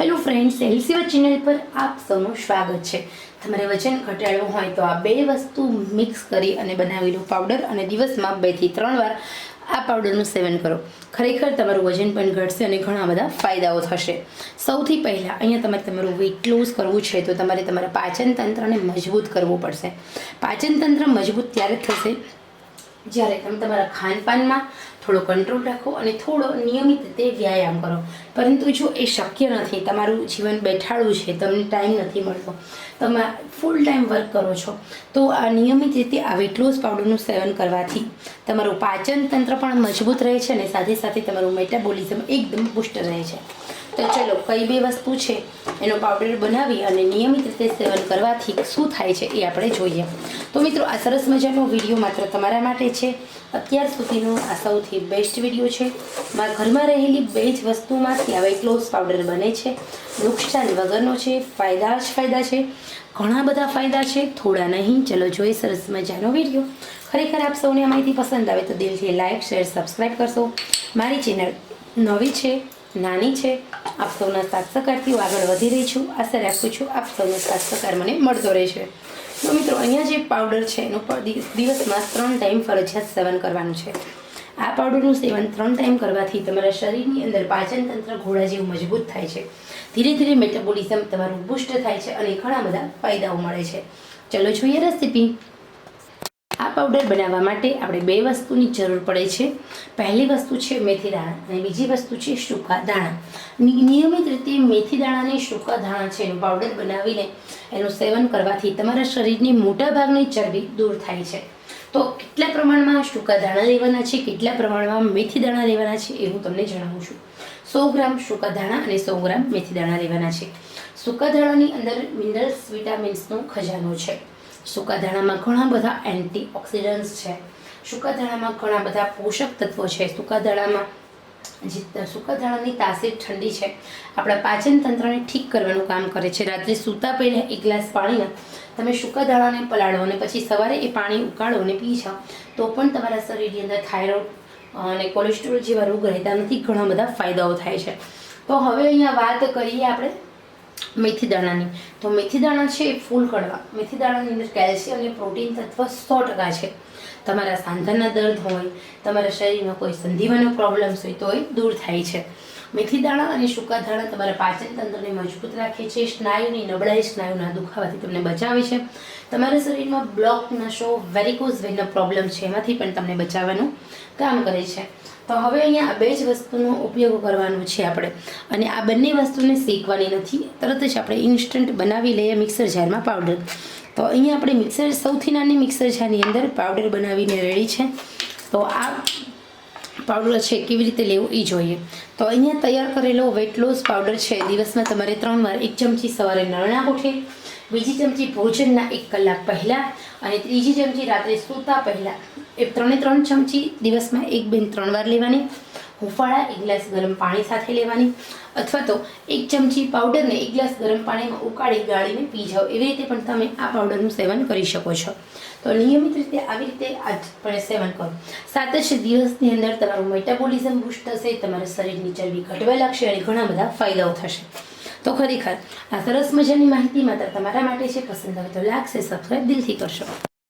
Hello friends એલસીવા channel પર આપ સૌનું સ્વાગત છે. તમારે વજન ઘટાડવું હોય તો આ બે વસ્તુ મિક્સ કરી અને બનાવેલું પાવડર અને દિવસમાં બેથી ત્રણ વાર આ પાવડરનું સેવન કરો. ખરેખર તમારું વજન પણ ઘટશે અને ઘણા બધા ફાયદાઓ થશે. સૌથી પહેલાં અહીંયા તમારે તમારું વેઇટ લોસ કરવું છે તો તમારે તમારા પાચન તંત્રને મજબૂત કરવું પડશે. પાચન તંત્ર મજબૂત ત્યારે થશે જ્યારે તમે તમારા ખાનપાનમાં થોડો કંટ્રોલ રાખો અને થોડો નિયમિત રીતે વ્યાયામ કરો. પરંતુ જો એ શક્ય નથી, તમારું જીવન બેઠાડું છે, તમને ટાઈમ નથી મળતો, તમે ફૂલ ટાઈમ વર્ક કરો છો, તો આ નિયમિત રીતે આ વેટ પાવડરનું સેવન કરવાથી તમારું પાચન તંત્ર પણ મજબૂત રહે છે અને સાથે સાથે તમારું મેટાબોલિઝમ એકદમ પુષ્ટ રહે છે. તો ચલો, કઈ બે વસ્તુ છે? એનો પાવડર બનાવી અને નિયમિત રીતે સેવન કરવાથી શું થાય છે એ આપણે જોઈએ. તો મિત્રો, આ સરસ મજાનો વીડિયો માત્ર તમારા માટે છે. અત્યાર સુધીનો આ સૌથી બેસ્ટ વીડિયો છે. મારા ઘરમાં રહેલી બે જ વસ્તુમાંથી વેટ લોસ પાવડર બને છે. નુકસાન વગરનો છે, ફાયદા જ ફાયદા છે. ઘણા બધા ફાયદા છે. થોડા નહીં. ચલો જોઈએ સરસ મજાનો વીડિયો ખરેખર આપ સૌને આ માહિતી પસંદ આવે તો દિલથી લાઇક શેર સબસ્ક્રાઈબ કરશો. મારી ચેનલ નવી છે, નાની છે, આપ સૌના સાથ સહકારથી આગળ વધી રહી છું. આશા રાખું છું આપ સૌનો સાથ સહકાર મને મળતો રહેશે. તો મિત્રો, અહીંયા જે પાવડર છે, એનું દિવસમાં ત્રણ ટાઈમ ફરજિયાત સેવન કરવાનું છે. આ પાવડરનું સેવન ત્રણ ટાઈમ કરવાથી તમારા શરીરની અંદર પાચન તંત્ર ઘોડા જેવું મજબૂત થાય છે. ધીરે ધીરે મેટાબોલિઝમ તમારું બુસ્ટ થાય છે અને ઘણા બધા ફાયદાઓ મળે છે. ચલો જોઈએ રેસીપી પાવડર બનાવવા માટે આપણે બે વસ્તુની જરૂર પડે છે. પહેલી વસ્તુ છે મેથી દાણા અને બીજી વસ્તુ છે સૂકા દાણા. નિયમિત રીતે મેથી દાણાને સૂકા દાણા છે એનું પાવડર બનાવીને એનું સેવન કરવાથી તમારા શરીરની મોટા ભાગની ચરબી દૂર થાય છે. તો કેટલા પ્રમાણમાં સૂકા દાણા લેવાના છે, કેટલા પ્રમાણમાં મેથી દાણા લેવાના છે એ હું તમને જણાવું છું. સો ગ્રામ સૂકા દાણા અને સો ગ્રામ મેથી દાણા લેવાના છે. સૂકા દાણાની અંદર મિનરલ્સ, વિટામિન્સનો ખજાનો છે. સૂકા દાણામાં ઘણા બધા એન્ટી ઓક્સિડન્ટ્સ છે. સૂકા દાણામાં ઘણા બધા પોષક તત્વો છે. સૂકા દાણામાં જે સૂકા દાણાની તાસીર ઠંડી છે. આપણા પાચન તંત્રને ઠીક કરવાનું કામ કરે છે. રાત્રે સૂતા પહેલાં એક ગ્લાસ પાણીમાં તમે સૂકા દાણાને પલાળો અને પછી સવારે એ પાણી ઉકાળો અને પી જાઓ. તો પણ તમારા શરીરની અંદર થાઇરોઇડ અને કોલેસ્ટ્રોલ જેવા રોગ રહેતા નથી. ઘણા બધા ફાયદાઓ થાય છે. તો હવે અહીંયા વાત કરીએ આપણે મેથી દાણાની. તો મેથી દાણા છે એ ફૂલ કડવા. મેથી દાણાની અંદર કેલ્શિયમ અને પ્રોટીન તત્વ સો ટકા છે. તમારા સાંધાના દર્દ હોય, તમારા શરીરમાં કોઈ સંધિવાનો પ્રોબ્લેમ્સ હોય તો એ દૂર થાય છે. મેથી દાણા અને સૂકા દાણા તમારા પાચન તંત્રને મજબૂત રાખે છે. સ્નાયુની નબળાઈ સ્નાયુના દુખાવાથી તમને બચાવે છે. તમારા શરીરમાં બ્લોક નશો વેરિકોઝ વેનનો પ્રોબ્લેમ છે. એમાંથી પણ તમને બચાવવાનું કામ કરે છે. તો હવે અહીંયા આ બે જ વસ્તુનો ઉપયોગ કરવાનો છે આપણે. અને આ બંને વસ્તુને શેકવાની નથી. તરત જ આપણે ઇન્સ્ટન્ટ બનાવી લઈએ મિક્સર જારમાં પાવડર તો અહીંયા આપણે મિક્સર સૌથી નાની મિક્સર જારની અંદર પાવડર બનાવીને રેડી છે. તો આ પાવડર છે, કેવી રીતે લેવું એ જોઈએ. તો અહીંયા તૈયાર કરેલો વેટ લોસ પાવડર છે, દિવસમાં તમારે ત્રણ વાર એક ચમચી સવારે નરણા ઉઠે બીજી ચમચી ભોજનના એક કલાક પહેલાં અને ત્રીજી ચમચી રાત્રે સૂતા પહેલાં એ ત્રણે ત્રણ ચમચી દિવસમાં એક બેન ત્રણ વાર લેવાની, હુંફાળા એક ગ્લાસ ગરમ પાણી સાથે લેવાની, અથવા તો એક ચમચી પાવડરને એક ગ્લાસ ગરમ પાણીમાં ઉકાળી ગાળીને પી જાઓ એવી રીતે પણ તમે આ પાવડરનું સેવન કરી શકો છો. તો નિયમિત રીતે આવી રીતે આપણે પણ સેવન કરો સાત જ દિવસની અંદર તમારું મેટાબોલિઝમ બુસ્ટ થશે, તમારા શરીરની ચરબી ઘટવા લાગશે અને ઘણા બધા ફાયદાઓ થશે. તો ખરેખર આ સરસ મજાની માહિતી માત્ર તમારા માટે છે. પસંદ આવે તો લાગશે સબસ્ક્રાઈબ દિલથી કરશો.